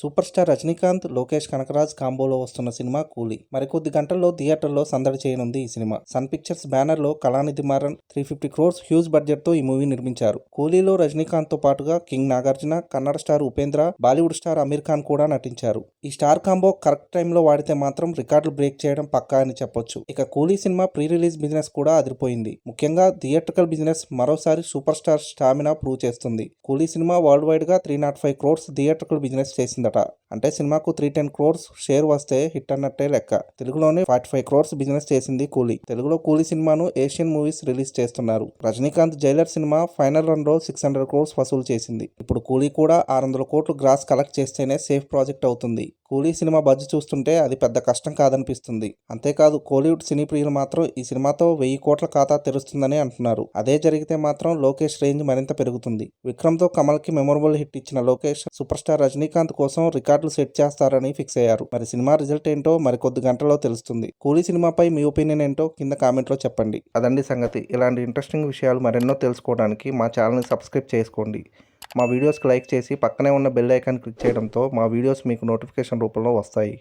Super star Rajinikanth Lokesh Kanagaraj కాంబోలో వస్తున్న cinema కూలీ. మరికొద్ది గంటల్లో థియేటర్లో సందడి చేయనుంది ఈ సినిమా. సన్ పిక్చర్స్ బ్యానర్లో Kalanithi Maran three fifty crores huge బడ్జెట్తో ఈ మూవీ నిర్మించారు. కూలీలో రజనీకాంత్తో పాటుగా king Nagarjuna Kannada star Upendra Bollywood star Aamir Khan కూడా నటించారు. ఈ స్టార్ కాంబో కరెక్ట్ టైంలో వాడితే మాత్రం రికార్డులు బ్రేక్ చేయడం పక్కా అని చెప్పొచ్చు. ఇక కూలీ సినిమా ప్రీ రిలీజ్ బిజినెస్ కూడా అదిరిపోయింది. ముఖ్యంగా థియేట్రికల్ బిజినెస్ మరోసారి సూపర్ స్టార్ స్టామినా ప్రూవ్ చేస్తుంది. కూలీ సినిమా వరల్డ్ వైడ్గా three not five crores theatrical business చేసింది ধাঁধাটা అంటే సినిమాకు త్రీ టెన్ క్రోర్స్ షేర్ వస్తే హిట్ అన్నట్టే లెక్క. తెలుగులోనే ఫార్టీ ఫైవ్ క్రోర్స్ బిజినెస్ చేసింది కూలీ. తెలుగులో కూలీ సినిమాను ఏషియన్ మూవీస్ రిలీజ్ చేస్తున్నారు. రజనీకాంత్ జైలర్ సినిమా ఫైనల్ రన్లో సిక్స్ హండ్రెడ్ క్రోర్స్ వసూలు చేసింది. ఇప్పుడు కూలీ కూడా ఆరు వందల కోట్లు గ్రాస్ కలెక్ట్ చేస్తేనే సేఫ్ ప్రాజెక్ట్ అవుతుంది. కూలీ సినిమా బడ్జ్ చూస్తుంటే అది పెద్ద కష్టం కాదనిపిస్తుంది. అంతేకాదు కోలీవుడ్ సినీ ప్రియులు మాత్రం ఈ సినిమాతో వెయ్యి కోట్ల ఖాతా తెరుస్తుందని అంటున్నారు. అదే జరిగితే మాత్రం లోకేష్ రేంజ్ మరింత పెరుగుతుంది. విక్రమ్తో కమల్కి మెమొరబుల్ హిట్ ఇచ్చిన లోకేష్ సూపర్ స్టార్ రజనీకాంత్ కోసం రికార్డ్ రికార్డులు సెట్ చేస్తారని ఫిక్స్ అయ్యారు. మరి సినిమా రిజల్ట్ ఏంటో మరికొద్ది గంటల్లో తెలుస్తుంది. కూలీ సినిమాపై మీ ఒపీనియన్ ఏంటో కింద కామెంట్లో చెప్పండి. అదండి సంగతి. ఇలాంటి ఇంట్రెస్టింగ్ విషయాలు మరెన్నో తెలుసుకోవడానికి మా ఛానల్ని సబ్స్క్రైబ్ చేసుకోండి. మా వీడియోస్కి లైక్ చేసి పక్కనే ఉన్న బెల్ ఐకాన్ క్లిక్ చేయడంతో మా వీడియోస్ మీకు నోటిఫికేషన్ రూపంలో వస్తాయి.